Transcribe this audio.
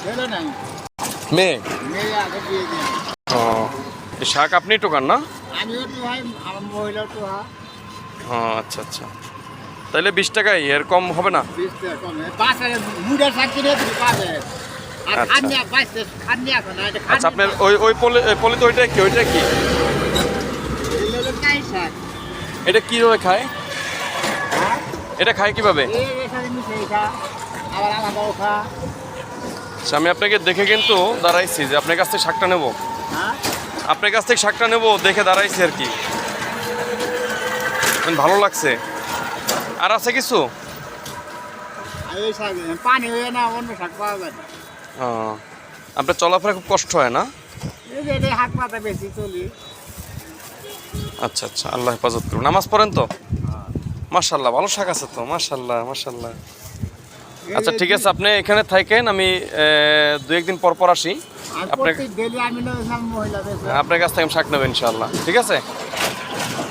ছেলে নাই। মেয়ে? মেয়ে আগে বিয়ে দিয়ে ও শাক আপনি টোকান না? আমিও তো ভাই আমার মহিলা তো ও আচ্ছা আচ্ছা। তাহলে বিশ টাকাই এর কম হবে না? আচ্ছা। আচ্ছা আপনার ওই ওই পলি পলিতে ওইটা কি ওইটা কি? শাক। এটা কীভাবে খায়? হ্যাঁ? এটা খায় কীভাবে? আবার আলাদাও খা। আমি আপনাকে দেখে কিন্তু দাঁড়াইছি যে আপনার কাছ থেকে শাকটা নেব। হ্যাঁ আপনার কাছ থেকে শাকটা নেব দেখে দাঁড়াইছি আর কি। ভালো লাগছে। আর আছে কিছু? হয়ে আপনার চলাফেরা খুব কষ্ট হয় না? আচ্ছা আচ্ছা আল্লাহ হেফাজত করুন। নামাজ পড়েন তো? মার্শাল্লাহ ভালো শাক আছে তো মার্শাল্লাহ মার্শাল্লাহ আচ্ছা ঠিক আছে আপনি এখানে থাকেন আমি দু একদিন পর পর আসি। আপনার আপনার কাছ থেকে আমি শাক নেবেন ইনশাল্লাহ ঠিক আছে?